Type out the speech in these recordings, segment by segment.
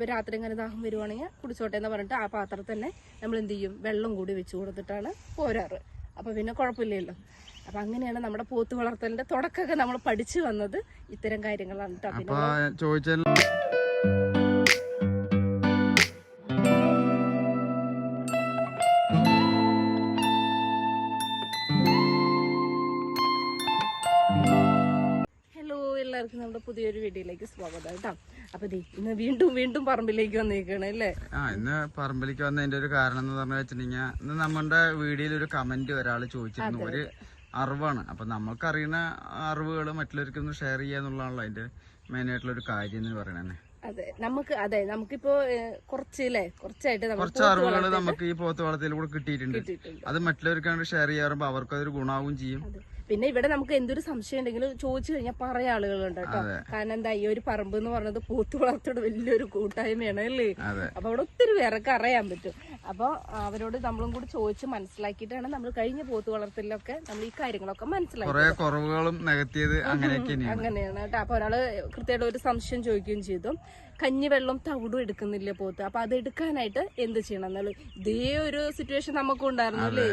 ഇപ്പൊ രാത്രി ഇങ്ങനെ ദാഹം വരുവാണെങ്കിൽ കുടിച്ചോട്ടെ എന്ന് പറഞ്ഞിട്ട് ആ പാത്രത്തിൽ തന്നെ നമ്മൾ എന്ത് ചെയ്യും? വെള്ളം കൂടി വെച്ച് കൊടുത്തിട്ടാണ് പോരാറ്. അപ്പൊ പിന്നെ കുഴപ്പമില്ലല്ലോ. അപ്പൊ അങ്ങനെയാണ് നമ്മുടെ പോത്ത് വളർത്തലിന്റെ തുടക്കമൊക്കെ നമ്മൾ പഠിച്ചു വന്നത് ഇത്തരം കാര്യങ്ങളാണ് കേട്ടോ ചോദിച്ചാൽ നമ്മുടെ പുതിയൊരു വീഡിയോയിലേക്ക് സ്വാഗതം കേട്ടോ. അപ്പൊ ഇന്ന് വീണ്ടും വീണ്ടും പറമ്പിലേക്ക് വന്നേക്കാണ് അല്ലേ? ആ ഇന്ന് പറമ്പിലേക്ക് വന്നതിന്റെ ഒരു കാരണം എന്ന് പറഞ്ഞു വെച്ചിട്ടുണ്ടെങ്കിൽ ഇന്ന് നമ്മുടെ വീഡിയോയിൽ ഒരു കമന്റ് ഒരാൾ ചോദിച്ചിരുന്നു. ഒരു അറിവാണ്. അപ്പൊ നമ്മൾക്കറിയുന്ന അറിവുകൾ മറ്റുള്ളവർക്കൊന്ന് ഷെയർ ചെയ്യാന്നുള്ളതാണല്ലോ അതിന്റെ മെയിൻ ആയിട്ടുള്ള ഒരു കാര്യം എന്ന് പറയണേ അതെ നമുക്ക് അതെ നമുക്കിപ്പോ കുറച്ച് അല്ലേ കുറച്ചായിട്ട് കുറച്ച് അറിവുകൾ നമുക്ക് ഈ പോത്ത് വളത്തിലൂടെ കിട്ടിയിട്ടുണ്ട്. അത് മറ്റുള്ളവർക്കാണ് ഷെയർ ചെയ്യാറുമ്പോ അവർക്ക് അതൊരു ഗുണാവും ചെയ്യും. പിന്നെ ഇവിടെ നമുക്ക് എന്തൊരു സംശയം ഉണ്ടെങ്കിലും ചോദിച്ചു കഴിഞ്ഞാൽ പറയ ആളുകളുണ്ട് കേട്ടോ. കാരണം എന്താ ഈ ഒരു പറമ്പ് എന്ന് പറഞ്ഞത് പോത്ത് വളർത്തോട് വലിയൊരു കൂട്ടായ്മയാണ് അല്ലേ? അപ്പൊ അവിടെ ഒത്തിരി പേരൊക്കെ അറിയാൻ പറ്റും. അപ്പൊ അവരോട് നമ്മളും കൂടി ചോദിച്ച് മനസ്സിലാക്കിയിട്ടാണ് നമ്മൾ കഴിഞ്ഞ പോത്ത് വളർത്തലിലൊക്കെ നമ്മൾ ഈ കാര്യങ്ങളൊക്കെ മനസ്സിലാക്കി കുറെ കുറവുകളും നികത്തിയത് അങ്ങനെയാണ് കേട്ടോ. അപ്പൊ ഒരാൾ കൃത്യമായിട്ട് ഒരു സംശയം ചോദിക്കുകയും ചെയ്തു. കഞ്ഞി വെള്ളം തവിടും എടുക്കുന്നില്ല പോത്ത്? അപ്പൊ അത് എടുക്കാനായിട്ട് എന്ത് ചെയ്യണം? എന്നുള്ളത് ഇതേ ഒരു സിറ്റുവേഷൻ നമുക്കും ഉണ്ടായിരുന്നു അല്ലേ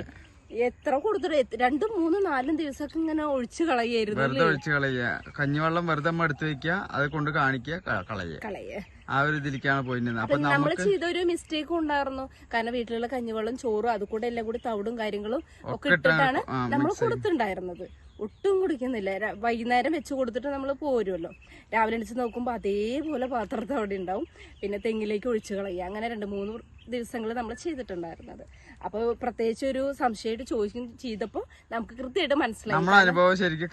എത്ര കൊടുത്തിട്ട് രണ്ടും മൂന്നും നാലും ദിവസമൊക്കെ ഇങ്ങനെ ഒഴിച്ചു കളയായിരുന്നു വെറുതെ ഒഴിച്ചു കളയുക. കഞ്ഞിവെള്ളം വെറുതെ എടുത്തു എടുത്ത് വെക്കുക അത് കൊണ്ട് കാണിക്കുക കളയുക. കളയേ ആ ഒരു ഇതിലേക്കാണ് പോയിരുന്നത്. അപ്പൊ നമ്മൾ നമുക്ക് ചെയ്ത ഒരു മിസ്റ്റേക്കും ഉണ്ടായിരുന്നു. കാരണം വീട്ടിലുള്ള കഞ്ഞിവെള്ളം ചോറും അത് കൂടെ എല്ലാം കൂടി തവിടും കാര്യങ്ങളും ഒക്കെ ഇട്ടിട്ടാണ് നമ്മൾ കൊടുത്തിട്ടുണ്ടായിരുന്നത്. ഒട്ടും കുടിക്കുന്നില്ല. വൈകുന്നേരം വെച്ച് കൊടുത്തിട്ട് നമ്മൾ പോരുമല്ലോ രാവിലെ എണിച്ച് നോക്കുമ്പോൾ അതേപോലെ പാത്രത്തെ അവിടെ ഉണ്ടാവും. പിന്നെ തെങ്ങിലേക്ക് ഒഴിച്ചു കളയുക. അങ്ങനെ രണ്ട് മൂന്ന് ദിവസങ്ങൾ നമ്മൾ ചെയ്തിട്ടുണ്ടായിരുന്നത്. അപ്പോൾ പ്രത്യേകിച്ച് ഒരു സംശയമായിട്ട് ചോദിക്കും ചെയ്തപ്പോൾ നമുക്ക് കൃത്യമായിട്ട് മനസ്സിലായി. അനുഭവം ശരിക്കും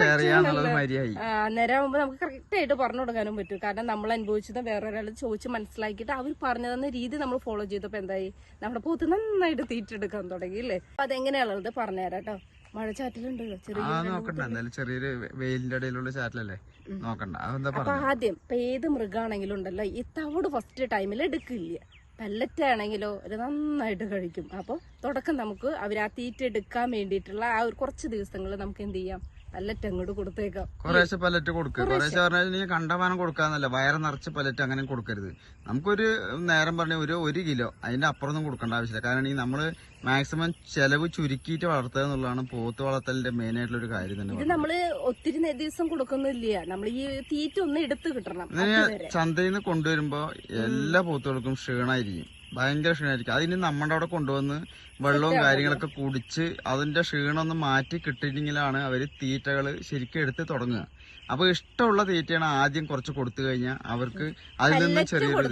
ഷെയർ ചെയ്യാന്നുള്ളത് അന്നേരം ആകുമ്പോൾ നമുക്ക് കറക്റ്റ് ആയിട്ട് പറഞ്ഞു കൊടുക്കാനും പറ്റും. കാരണം നമ്മൾ അനുഭവിച്ചത് വേറൊരാൾ ചോദിച്ച് മനസ്സിലാക്കിയിട്ട് അവർ പറഞ്ഞു തന്ന രീതി നമ്മൾ ഫോളോ ചെയ്തപ്പോൾ എന്തായി? നമ്മുടെ പോത്ത് നന്നായിട്ട് തീറ്റെടുക്കാൻ തുടങ്ങി അല്ലേ? അപ്പൊ അതെങ്ങനെയാണുള്ളത് പറഞ്ഞുതരാം കേട്ടോ. മഴച്ചാറ്റിലുണ്ടല്ലോ ചെറിയ ആ നോക്കണ്ട. എന്തായാലും ചെറിയൊരു വെയിലിന്റെ ഇടയിലുള്ള ചാറ്റലല്ലേ? നോക്കണ്ട. അപ്പൊ ആദ്യം ഇപ്പൊ ഏത് മൃഗാണെങ്കിലും ഉണ്ടല്ലോ ഈ തവിട് ഫസ്റ്റ് ടൈമിൽ എടുക്കില്ല. പല്ലറ്റ് ആണെങ്കിലോ ഒരു നന്നായിട്ട് കഴിക്കും. അപ്പോൾ തുടക്കം നമുക്ക് അവർ ആ തീറ്റ എടുക്കാൻ വേണ്ടിയിട്ടുള്ള ആ ഒരു കുറച്ച് ദിവസങ്ങൾ നമുക്ക് എന്ത് ചെയ്യാം? പല്ലറ്റ് അങ്ങോട്ട് കൊടുത്തേക്കാം. കുറേശ്ശെ പലറ്റ് കൊടുക്കുക കുറേശ്ശെ. പറഞ്ഞാൽ കണ്ടമാനം കൊടുക്കാന്നല്ല. വയറ് നിറച്ച് പലറ്റ് അങ്ങനെ കൊടുക്കരുത്. നമുക്കൊരു നേരം പറഞ്ഞ ഒരു ഒരു കിലോ അതിന്റെ അപ്പുറമൊന്നും കൊടുക്കേണ്ട ആവശ്യമില്ല. കാരണം ഈ നമ്മൾ മാക്സിമം ചെലവ് ചുരുക്കിയിട്ട് വളർത്തുക എന്നുള്ളതാണ് പോത്ത് വളർത്തലിന്റെ മെയിൻ ആയിട്ടുള്ള ഒരു കാര്യം തന്നെ ഇത് നമ്മൾ ഒത്തിരി ദിവസം കൊടുക്കുന്നില്ല. നമ്മൾ ഈ തീറ്റ ഒന്ന് എടുത്ത് കിട്ടണം ചന്തയിൽ നിന്ന് കൊണ്ടുവരുമ്പോ എല്ലാ പോത്തുകൾക്കും ക്ഷീണമായിരിക്കും ഭയങ്കര ക്ഷീണമായിരിക്കും അതിന് നമ്മുടെ അവിടെ കൊണ്ടുവന്ന് വെള്ളവും കാര്യങ്ങളൊക്കെ കുടിച്ച് അതിന്റെ ക്ഷീണം ഒന്ന് മാറ്റി കിട്ടിയിട്ടെങ്കിലാണ് അവർ തീറ്റകൾ ശരിക്കും എടുത്ത് തുടങ്ങുക. അപ്പൊ ഇഷ്ടമുള്ള തീറ്റയാണ് ആദ്യം കുറച്ച് കൊടുത്തു കഴിഞ്ഞാൽ അവർക്ക് അതിൽ നിന്ന് ചെറിയൊരു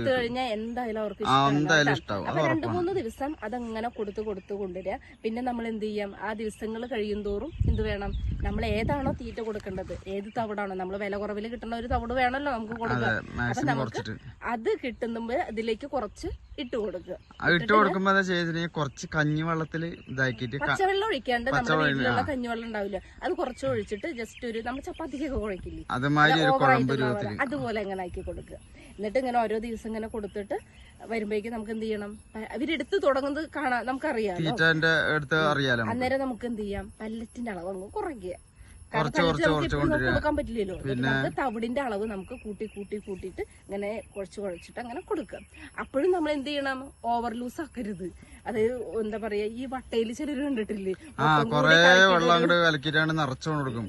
എന്തായാലും ഇഷ്ടാവും. അപ്പൊ രണ്ടു മൂന്ന് ദിവസം അതങ്ങനെ കൊടുത്തു കൊടുത്തു കൊണ്ടുവരിക. പിന്നെ നമ്മൾ എന്ത് ചെയ്യാം ആ ദിവസങ്ങൾ കഴിയും തോറും എന്ത് വേണം? നമ്മൾ ഏതാണോ തീറ്റ കൊടുക്കേണ്ടത്? ഏത് തവിടാണോ? നമ്മൾ വില കുറവിൽ കിട്ടുന്ന ഒരു തവിട് വേണമല്ലോ നമുക്ക് കൊടുക്കാം അപ്പൊ നമുക്ക് അത് കിട്ടുമ്പോ ഇതിലേക്ക് കുറച്ച് ഇട്ട് കൊടുക്കുക. ഇട്ട് കൊടുക്കുമ്പോ കുറച്ച് കഞ്ഞി വെള്ളത്തിൽ ഇതാക്കിയിട്ട് പച്ചവെള്ളം ഒഴിക്കാണ്ട് നമ്മുടെ വീട്ടിലുള്ള കഞ്ഞിവെള്ളം ഉണ്ടാവില്ല. അത് കുറച്ച് ഒഴിച്ചിട്ട് ജസ്റ്റ് ഒരു നമ്മൾ ചപ്പാത്തിക്കൊക്കെ കുഴക്കില്ലേ? അതുമാതിരി ഒരു കുഴമ്പ് രൂപത്തിൽ അതുപോലെ അങ്ങനെ ആക്കി കൊടുക്കുക. എന്നിട്ട് ഇങ്ങനെ ഓരോ ദിവസം ഇങ്ങനെ കൊടുത്തിട്ട് വരുമ്പോഴേക്കും നമുക്ക് എന്ത് ചെയ്യണം? അവരെടുത്ത് തുടങ്ങുന്നത് കാണാം നമുക്ക് തീറ്റന്റെ അടുത്ത് അറിയാലോ. അന്നേരം നമുക്ക് എന്ത് ചെയ്യാം? പല്ലറ്റിന്റെ അളവ് അങ്ങ് കുറയ്ക്കുക. കുറച്ച് കൊണ്ടുവരിക. തവിടിന്റെ അളവ് നമുക്ക് കൂട്ടി കൂട്ടി കൂട്ടിയിട്ട് ഇങ്ങനെ കുഴച്ച് കുഴച്ചിട്ട് അങ്ങനെ കൊടുക്കുക അപ്പോഴും നമ്മൾ എന്ത് ചെയ്യണം? ഓവർ ലൂസ് ആക്കരുത്. അത് എന്താ പറയാ ഈ വട്ടയിൽ ചിലർ കണ്ടിട്ടില്ലേ? ആ കൊറേ വെള്ളം അങ്ങോട്ട് കലക്കിട്ടാണ് കൊടുക്കും.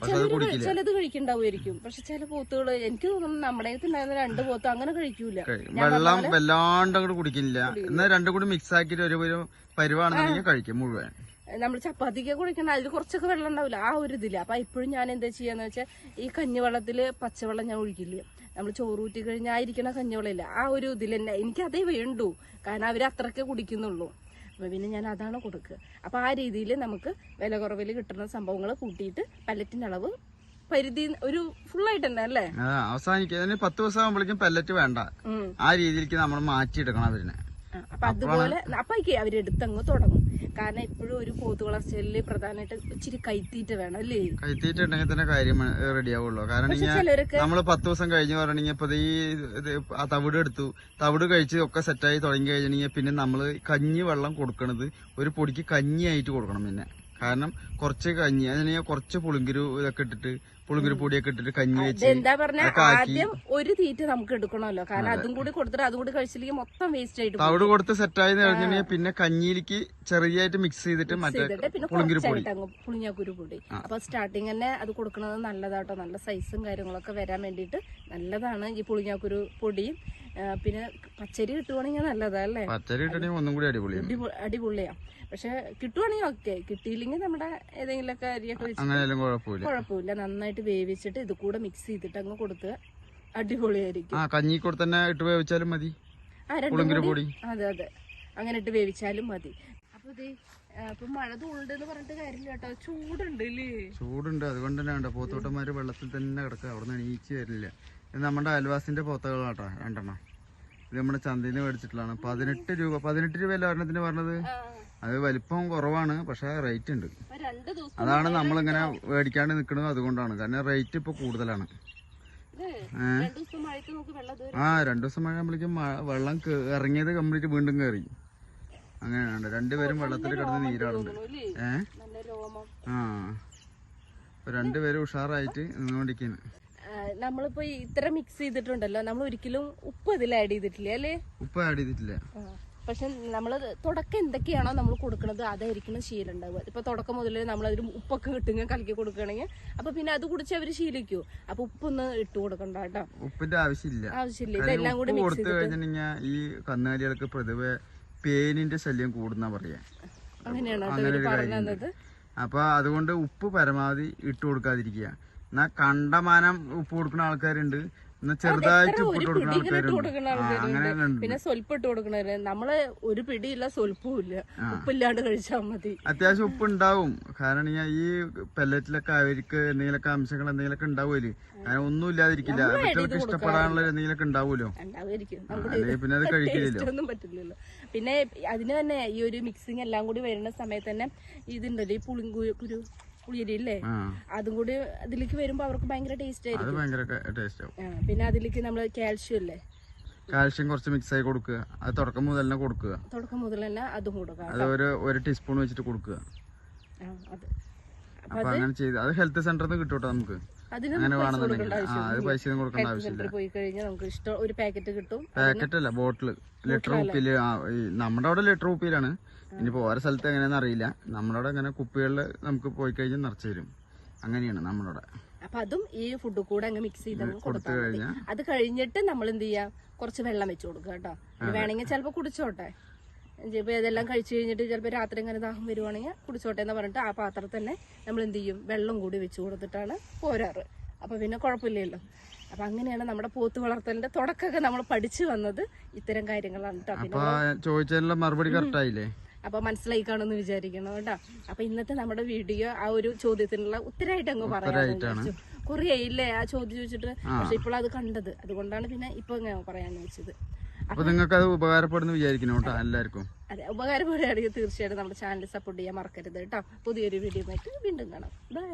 ചിലത് കഴിക്കണ്ടാവുമായിരിക്കും പക്ഷെ ചില പോത്തുകൾ എനിക്ക് തോന്നുന്നു നമ്മുടെ ഉണ്ടായിരുന്ന രണ്ട് പോത്ത് അങ്ങനെ കഴിക്കൂല. വെള്ളം വല്ലാണ്ട് അങ്ങോട്ട് കുടിക്കില്ല. എന്നാൽ രണ്ടും കൂടി മിക്സ് ആക്കിയിട്ട് ഒരു ഒരു പരിവാണെന്നുണ്ടെങ്കിൽ കഴിക്കും മുഴുവൻ. നമ്മൾ ചപ്പാത്തിക്ക് കുഴിക്കണം അതിൽ കുറച്ചൊക്കെ വെള്ളം ഉണ്ടാവില്ല. ആ ഒരു ഇതില്ല അപ്പൊ ഇപ്പോഴും ഞാൻ എന്താ ചെയ്യാന്ന് വെച്ചാൽ ഈ കഞ്ഞിവെള്ളത്തിൽ പച്ചവെള്ളം ഞാൻ ഒഴിക്കില്ല. നമ്മൾ ചോറ് ഊറ്റി കഴിഞ്ഞാൽ ആ ഇരിക്കണ കഞ്ഞിവെള്ളം ഇല്ല ആ ഒരു ഇതിൽ തന്നെ. എനിക്ക് അതേ വേണ്ടൂ. കാരണം അവർ അത്രയ്ക്ക് കുടിക്കുന്നുള്ളൂ. അപ്പൊ പിന്നെ ഞാൻ അതാണ് കൊടുക്കുക അപ്പൊ ആ രീതിയിൽ നമുക്ക് വില കുറവിൽ കിട്ടുന്ന സംഭവങ്ങൾ കൂട്ടിയിട്ട് പല്ലറ്റിന്റെ അളവ് പരിധി ഒരു ഫുള്ളായിട്ട് തന്നെ അല്ലേ? അവസാനിക്കും പത്ത് ദിവസം ആകുമ്പോഴേക്കും പല്ലറ്റ് വേണ്ട. ആ രീതിയിലേക്ക് നമ്മൾ മാറ്റിയെടുക്കണം ആ, അപ്പൊ അതുപോലെ അപ്പൊ അവരെടുത്തങ്ങ് തുടങ്ങും. കാരണം എപ്പോഴും ഒരു പോത്ത് വളർച്ചയിൽ പ്രധാനമായിട്ട് ഇച്ചിരി കൈത്തീറ്റ വേണം അല്ലേ? കൈത്തീറ്റ ഉണ്ടെങ്കിൽ തന്നെ കാര്യം റെഡി ആവുള്ളൂ. കാരണം നമ്മൾ പത്ത് ദിവസം കഴിഞ്ഞ് പറയണെങ്കിൽ ഇപ്പൊ ഈ തവിട് എടുത്തു. തവിട് കഴിച്ച് ഒക്കെ സെറ്റായി തുടങ്ങി കഴിഞ്ഞിട്ടുണ്ടെങ്കിൽ പിന്നെ നമ്മൾ കഞ്ഞി വെള്ളം കൊടുക്കണത് ഒരു പൊടിക്ക് കഞ്ഞിയായിട്ട് കൊടുക്കണം പിന്നെ. കാരണം കുറച്ച് കഞ്ഞി അതിന് കുറച്ച് പുളിങ്കിരു ഇതൊക്കെ ഇട്ടിട്ട് പുളിങ്കുരു പൊടിയൊക്കെ ഇട്ടിട്ട് കഞ്ഞി വെച്ച് എന്താ പറഞ്ഞ ആദ്യം ഒരു തീറ്റ നമുക്ക് എടുക്കണമല്ലോ. കാരണം അതും. കൂടി കൊടുത്തിട്ട് അതും കൂടി കഴിച്ചില്ലെങ്കിൽ മൊത്തം വേസ്റ്റ് ആയിട്ട്. തവിട് കൊടുത്ത് സെറ്റായി കഴിഞ്ഞാൽ പിന്നെ കഞ്ഞിയിലേക്ക് ചെറിയായിട്ട് മിക്സ് ചെയ്തിട്ട് മറ്റേ പുളിങ്കുരു പൊടി. പുളിഞ്ഞാക്കുരു പൊടി. അപ്പൊ സ്റ്റാർട്ടിങ് തന്നെ അത് കൊടുക്കുന്നത് നല്ലതാട്ടോ. നല്ല സൈസും കാര്യങ്ങളൊക്കെ വരാൻ വേണ്ടിയിട്ട് നല്ലതാണ് ഈ പുളിഞ്ഞാക്കുരു പൊടിയും. പിന്നെ പച്ചരി കിട്ടുവാണെങ്കിൽ നല്ലതല്ലേ പച്ചരി കിട്ടണെങ്കിൽ ഒന്നും കൂടി അടിപൊളിയാണ്. അടിപൊളിയാ. പക്ഷെ കിട്ടുവാണെങ്കിൽ ഓക്കെ. കിട്ടിയില്ലെങ്കിൽ നമ്മുടെ ഏതെങ്കിലുമൊക്കെ അരിയൊക്കെ കുഴപ്പമില്ല. നന്നായിട്ട് വേവിച്ചിട്ട് ഇത് കൂടെ മിക്സ് ചെയ്തിട്ട് അങ്ങ് കൊടുത്ത് അടിപൊളിയായിരിക്കും. ആ കഞ്ഞി കൂടെ തന്നെ ഇട്ട് വേവിച്ചാലും മതി. പൊടി? അതെ അതെ. അങ്ങനെ ഇട്ട് വേവിച്ചാലും മതി. അപ്പൊ ഇത് അപ്പൊ മഴ തൂളുണ്ടെന്ന് പറഞ്ഞിട്ട് കാര്യമില്ല കേട്ടോ. ചൂടുണ്ട് അല്ലേ ചൂടുണ്ട്. അതുകൊണ്ട് തന്നെ ഉണ്ട് പോത്തോട്ടന്മാര് വെള്ളത്തിൽ തന്നെ കിടക്കുക. അവിടെ നിന്ന് എണീച്ച് വരില്ല. നമ്മുടെ അയൽവാസിന്റെ പോത്തകളാട്ടോ രണ്ടെണ്ണം. ഇത് നമ്മുടെ ചന്തയിൽ നിന്ന് മേടിച്ചിട്ടുള്ളതാണ്. പതിനെട്ട് രൂപ പതിനെട്ട് രൂപ അല്ല ഒരെണ്ണത്തിന് പറഞ്ഞത് അത് വലിപ്പം കുറവാണ് പക്ഷെ റേറ്റ് ഉണ്ട്. അതാണ് നമ്മളിങ്ങനെ മേടിക്കാണ്ട് നിൽക്കുന്നത് അതുകൊണ്ടാണ്. കാരണം റേറ്റ് ഇപ്പൊ കൂടുതലാണ്. ആ രണ്ടു ദിവസം മഴ ആകുമ്പോഴേക്കും വെള്ളം ഇറങ്ങിയത് കംപ്ലീറ്റ് വീണ്ടും കയറി അങ്ങനെയാണ്. രണ്ടുപേരും വെള്ളത്തിൽ കിടന്ന് നീരാടുന്നുണ്ട്. ഏഹ് ഏ? ആ. രണ്ടുപേരും ഉഷാറായിട്ട് നിന്നുകൊണ്ടിരിക്കുന്നു നമ്മളിപ്പോ ഇത്ര മിക്സ് ചെയ്തിട്ടുണ്ടല്ലോ നമ്മൾ ഒരിക്കലും ഉപ്പ് ഇതിൽ ആഡ് ചെയ്തിട്ടില്ല അല്ലേ? ഉപ്പ് ആഡ് ചെയ്തിട്ടില്ല. പക്ഷെ നമ്മൾ തുടക്കം എന്തൊക്കെയാണോ നമ്മൾ കൊടുക്കുന്നത് അതായിരിക്കണം ശീലം ഉണ്ടാവുക ഇപ്പൊ തുടക്കം മുതൽ നമ്മൾ അതിൽ ഉപ്പൊക്കെ കിട്ടുക കലക്കി കൊടുക്കുകയാണെങ്കിൽ അപ്പൊ പിന്നെ അത് കുടിച്ച് അവർ ശീലിക്കൂ. അപ്പൊ ഉപ്പൊന്ന് ഇട്ട് കൊടുക്കണ്ട കേട്ടോ. ഉപ്പിന്റെ ആവശ്യമില്ല. ആവശ്യമില്ല. ഇതെല്ലാം കൂടി മിക്സ് കൊടുത്തു കഴിഞ്ഞിട്ടുണ്ടെങ്കിൽ ഈ കന്നുകാലികൾക്ക് പൊതുവെ പേനിന്റെ ശല്യം കൂടുന്ന പറയാ. അങ്ങനെയാണ്? പറഞ്ഞു. തന്നത്. അപ്പൊ അതുകൊണ്ട് ഉപ്പ് പരമാവധി ഇട്ട് കൊടുക്കാതിരിക്കുക. എന്നാ കണ്ടമാനം ഉപ്പ് കൊടുക്കുന്ന ആൾക്കാരുണ്ട്. എന്നാ ചെറുതായിട്ട് ഉപ്പ് ഇട്ട് കൊടുക്കുന്ന ആൾക്കാരുണ്ട്. അങ്ങനെ പിന്നെ സ്വൽപ്പ് ഇട്ട് കൊടുക്കണവര്. നമ്മൾ ഒരു പിടിയില്ല സ്വൽപ്പില്ല ഇല്ല ഉപ്പില്ലാണ്ട് കഴിച്ചാൽ മതി. അത്യാവശ്യം ഉപ്പ് ഉണ്ടാവും. കാരണം ഞാൻ ഈ പെല്ലറ്റിലൊക്കെ അവർക്ക് എന്തെങ്കിലുമൊക്കെ അംശങ്ങൾ എന്തെങ്കിലുമൊക്കെ ഉണ്ടാവുമല്ലോ? കാരണം ഒന്നും ഇല്ലാതിരിക്കില്ല. കുട്ടികൾക്ക് ഇഷ്ടപ്പെടാനുള്ള എന്തെങ്കിലുമൊക്കെ ഉണ്ടാവുമല്ലോ? അല്ലെങ്കിൽ പിന്നെ അത് കഴിക്കില്ലല്ലോ. പിന്നെ അതിന് തന്നെ ഈ ഒരു മിക്സിംഗ് എല്ലാം കൂടി വരുന്ന സമയത്ത് തന്നെ ഇതുണ്ടല്ലോ ഈ പുളിങ്കുരു പുളിയരി ഇല്ലേ അതും കൂടി അതിലേക്ക് വരുമ്പോ അവർക്ക് ഭയങ്കര ടേസ്റ്റ് അത് ആയിരിക്കും. ഭയങ്കര ടേസ്റ്റ് ആവും. പിന്നെ അതിലേക്ക് നമ്മൾ കാൽഷ്യം അല്ലേ കാൽഷ്യം കുറച്ച് മിക്സ് ആയി കൊടുക്കുക. അത് തുടക്കം മുതൽ തന്നെ കൊടുക്കുക. തുടക്കം മുതൽ തന്നെ അതും കൊടുക്കുക അത് ഒരു ഒരു ടീസ്പൂൺ വെച്ചിട്ട് കൊടുക്കുക. അത്. അപ്പൊ അങ്ങനെ ചെയ്ത് അത് ഹെൽത്ത് സെന്ററിൽ നിന്ന് കിട്ടൂട്ടോ നമുക്ക്. അതിന് അങ്ങനെ പോയി കഴിഞ്ഞാൽ നമുക്ക് ഇഷ്ടം ഒരു പാക്കറ്റ് കിട്ടും. പാക്കറ്റ് അല്ല ബോട്ടിൽ ലിറ്റർ കുപ്പിയിൽ ആ നമ്മുടെ അവിടെ ലിറ്റർ കുപ്പിയിലാണ് ഇനിയിപ്പോ ഓരോ സ്ഥലത്ത് എങ്ങനെയാണെന്ന് അറിയില്ല. നമ്മുടെ അവിടെ ഇങ്ങനെ കുപ്പികളിൽ നമുക്ക് പോയി കഴിഞ്ഞാൽ നിറച്ച് തരും. അങ്ങനെയാണ് നമ്മുടെ അപ്പൊ അതും ഈ ഫുഡ് കൂടെ അങ്ങ് മിക്സ് ചെയ്ത് കൊടുത്തു കഴിഞ്ഞാൽ അത് കഴിഞ്ഞിട്ട് നമ്മൾ എന്ത് ചെയ്യാം? കുറച്ച് വെള്ളം വെച്ച് കൊടുക്കുക കേട്ടോ. വേണമെങ്കിൽ ചിലപ്പോ കുടിച്ചോട്ടെ? ചിലപ്പോൾ ഇതെല്ലാം കഴിച്ചു കഴിഞ്ഞിട്ട് ചിലപ്പോൾ രാത്രി ഇങ്ങനെ ദാഹം വരുവാണെങ്കിൽ കുടിച്ചോട്ടെ എന്ന് പറഞ്ഞിട്ട് ആ പാത്രത്തിൽ തന്നെ നമ്മൾ എന്ത് ചെയ്യും? വെള്ളം കൂടി വെച്ച് കൊടുത്തിട്ടാണ് പോരാറ്. അപ്പോൾ പിന്നെ കുഴപ്പമില്ലല്ലോ. അപ്പൊ അങ്ങനെയാണ് നമ്മുടെ പോത്ത് വളർത്തലിന്റെ തുടക്കമൊക്കെ നമ്മൾ പഠിച്ചു വന്നത് ഇത്തരം കാര്യങ്ങളാണ് ചോദിച്ചതിനുള്ള മറുപടി കറക്റ്റ് ആയില്ലേ? അപ്പൊ മനസ്സിലായി കാണുമെന്ന് വിചാരിക്കണം കേട്ടോ. അപ്പൊ ഇന്നത്തെ നമ്മുടെ വീഡിയോ ആ ഒരു ചോദ്യത്തിനുള്ള ഉത്തരമായിട്ട് അങ്ങ് പറയാം കുറേ ഇല്ലേ ആ ചോദ്യം ചോദിച്ചിട്ട്? പക്ഷെ ഇപ്പോൾ അത് കണ്ടത്. അതുകൊണ്ടാണ് പിന്നെ ഇപ്പൊ പറയാന്ന് വെച്ചത്. അപ്പൊ നിങ്ങൾക്ക് അത് ഉപകാരപ്പെടുന്നു വിചാരിക്കുന്നു കേട്ടോ എല്ലാവർക്കും. അതെ ഉപകാരപ്പെടുകയാണെങ്കിൽ തീർച്ചയായിട്ടും നമ്മുടെ ചാനൽ സപ്പോർട്ട് ചെയ്യാൻ മറക്കരുത് കേട്ടോ. പുതിയൊരു വീഡിയോ ആയിട്ട് വീണ്ടും കാണാം. ബൈ